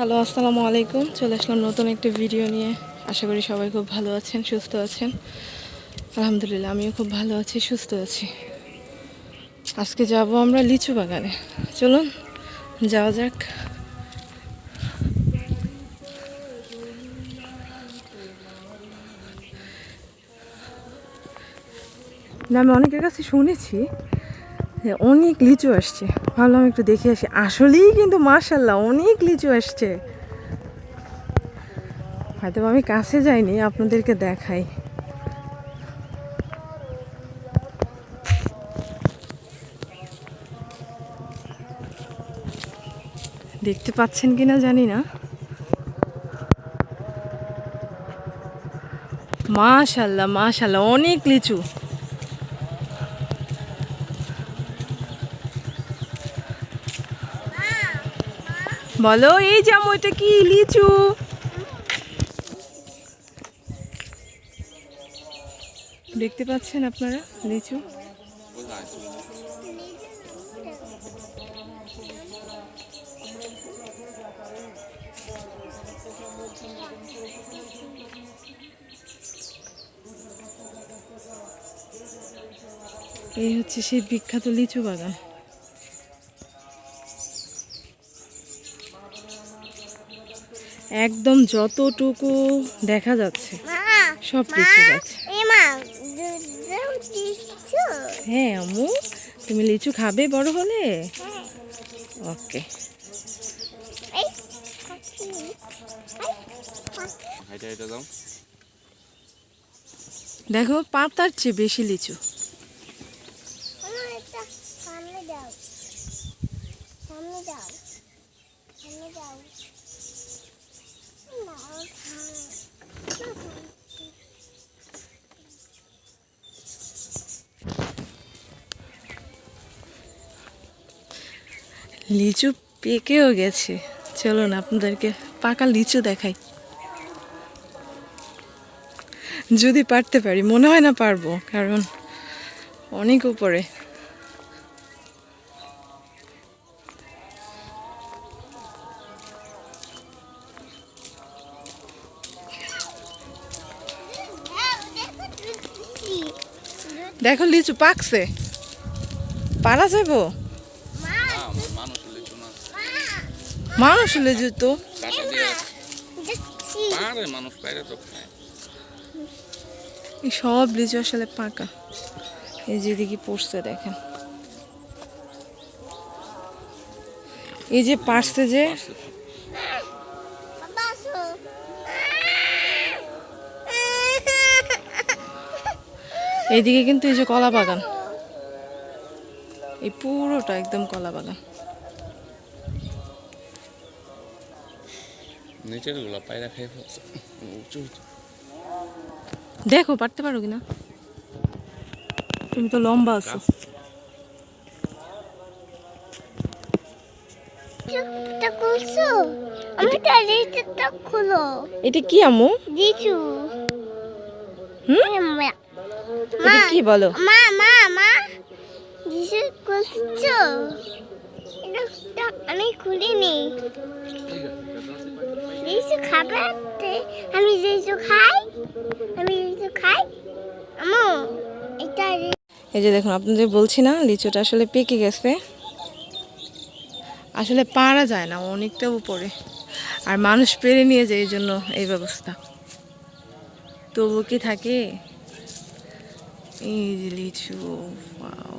Hello, আসসালামু আলাইকুম। চলে আসলাম নতুন একটা ভিডিও নিয়ে। আশা করি সবাই খুব ভালো আছেন, সুস্থ আছেন। আলহামদুলিল্লাহ, আমিও খুব ভালো আছি, সুস্থ আছি। আজকে যাব আমরা লিচু বাগানে। চলুন, যাওয়া যাক। না, আমি অনেকের কাছে শুনেছি অনেক লিচু আসছে। ভাবলাম একটু দেখে আসি। আসলেই কিন্তু মার্শাল্লাহ অনেক লিচু আসছে। হয়তো আমি কাছে যাইনি, আপনাদেরকে দেখাই। দেখতে পাচ্ছেন কিনা জানি না। মাশাল্লাহ মাশাল্লাহ অনেক লিচু। বলো এই আম্মু, এটা কি লিচু? দেখতে পাচ্ছেন আপনারা লিচু? এই হচ্ছে সেই বিখ্যাত লিচু বাগান। একদম যতটুকু দেখা যাচ্ছে সব কিছু হ্যাঁ আমু তুমি লিচু খাবে বড় হলে? ওকে। হাইটা যাও দেখো পাতার চেয়ে বেশি লিচু। সামনে দাও। সামনে দাও। সামনে দাও। না লিচু পেকেও গেছে। চলুন আপনাদেরকে পাকা লিচু দেখাই। যদি পারতে পারি, মনে হয় না পারব, কারণ অনেক উপরে। দেখো লিচু পাকছে। পারা যাব? মানুষ লিচু তো। সব লিচু আসলে পাকা। এই যেদিকে পড়ছে, দেখেন। এই যে পারছে যে এইদিকে কিন্তু এই যে কলা বাগান। এই পুরোটা একদম কলা বাগান। নিচেরগুলা পায়রা খেয়ে উঁচু উঁচু দেখো পারতে পারো কিনা? তুমি তো লম্বা আছো। চোখটা খুলছো? আমি তো রিচটা খুলো। এটা কি আম্মু? দিছু হুম? মা কি বলো? মা মা মা। দিছু খুলছো এটা আমি খুলিনি। দিছু খাবে আমি দিছু খাই? আমি দিছু খাই? আমু এটা এই যে দেখুন আপনাদের বলছি না লিচুটা আসলে পেকে গেছে। আসলে পারা যায় না অনেকটা উপরে। আর মানুষ পেরে নিয়ে যায় এই জন্য এই ব্যবস্থা। তবু কি থাকে? যে লিচু wow.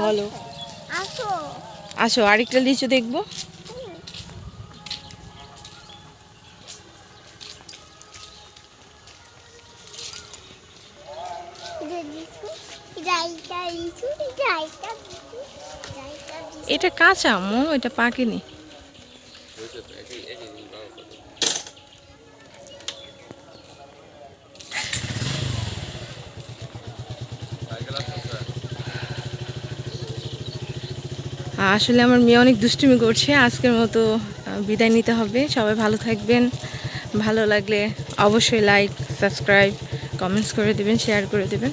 বলো। আসো। আসো আরেকটা লিচু দেখব। এটা এটা কাঁচা আম্মু এটা পাকেনি। আসলে আমার মেয়ে অনেক দুষ্টুমি করছে, আজকের মতো বিদায় নিতে হবে। সবাই ভালো থাকবেন, ভালো লাগলে অবশ্যই লাইক সাবস্ক্রাইব কমেন্টস করে দেবেন শেয়ার করে দিবেন।